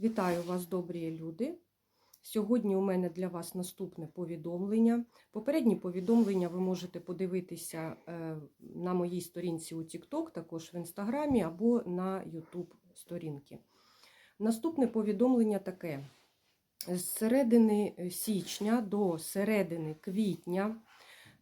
Вітаю вас, добрі люди. Сьогодні у мене для вас наступне повідомлення. Попередні повідомлення ви можете подивитися е, на моїй сторінці у TikTok, також в Інстаграмі або на YouTube сторінки. Наступне повідомлення таке: з середини січня до середини квітня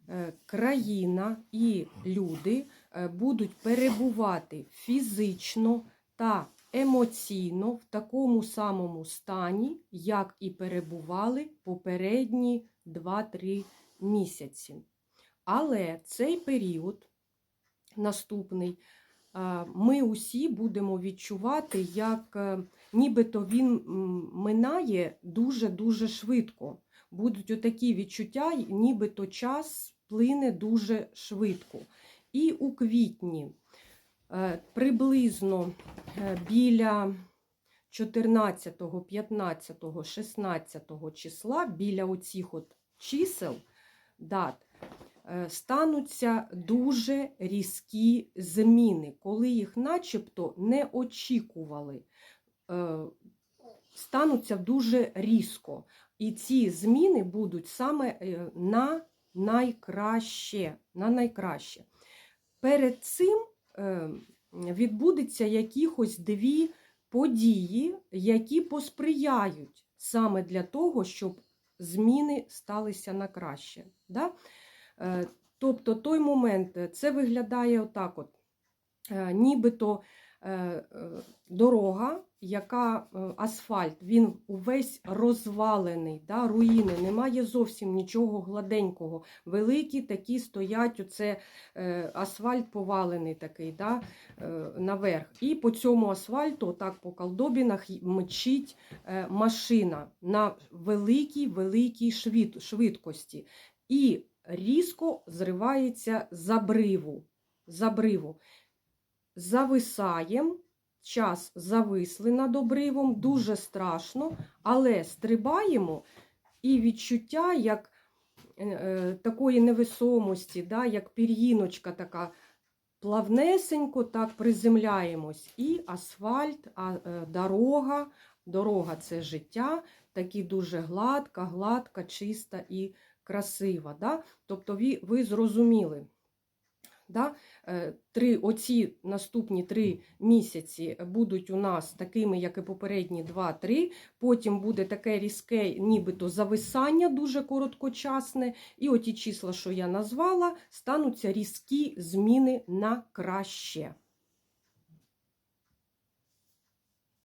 е, країна і люди е, будуть перебувати фізично та емоційно в такому самому стані, як і перебували попередні 2-3 місяці. Але цей період наступний ми усі будемо відчувати, як е, нібито він минає дуже-дуже швидко. Будуть отакі відчуття, нібито час плине дуже швидко. І у квітні е, приблизно е, біля 14, 15, 16 числа, біля оцих от чисел дат, е, стануться дуже різкі зміни, коли їх начебто не очікували. Е, Стануться дуже різко. І ці зміни будуть саме е, на найкраще. На найкраще. Перед цим е, відбудеться якихось дві події, які посприяють саме для того, щоб зміни сталися на краще. Да? Е, Тобто той момент е, це виглядає отак: от, е, нібито е, е, дорога, яка е, асфальт, він увесь розвалений, да, руїни, немає зовсім нічого гладенького. Великі такі стоять, оце е, асфальт повалений такий да, е, наверх. І по цьому асфальту, отак по колдобінах, мчить е, машина на великій великій швид- швидкості. І різко зривається забриву. забриву. Зависаєм, час зависли над обривом, дуже страшно, але стрибаємо і відчуття як е, е, такої невесомості, да, як пір'їночка така плавнесенько так приземляємось. І асфальт, а, е, дорога, дорога це життя, такі дуже гладка, гладка, чиста і красива. Да? Тобто ви, ви зрозуміли. Да? Е, Три, оці наступні три місяці будуть у нас такими, як і попередні 2-3. Потім буде таке різке, нібито зависання дуже короткочасне. І оті числа, що я назвала, стануться різкі зміни на краще.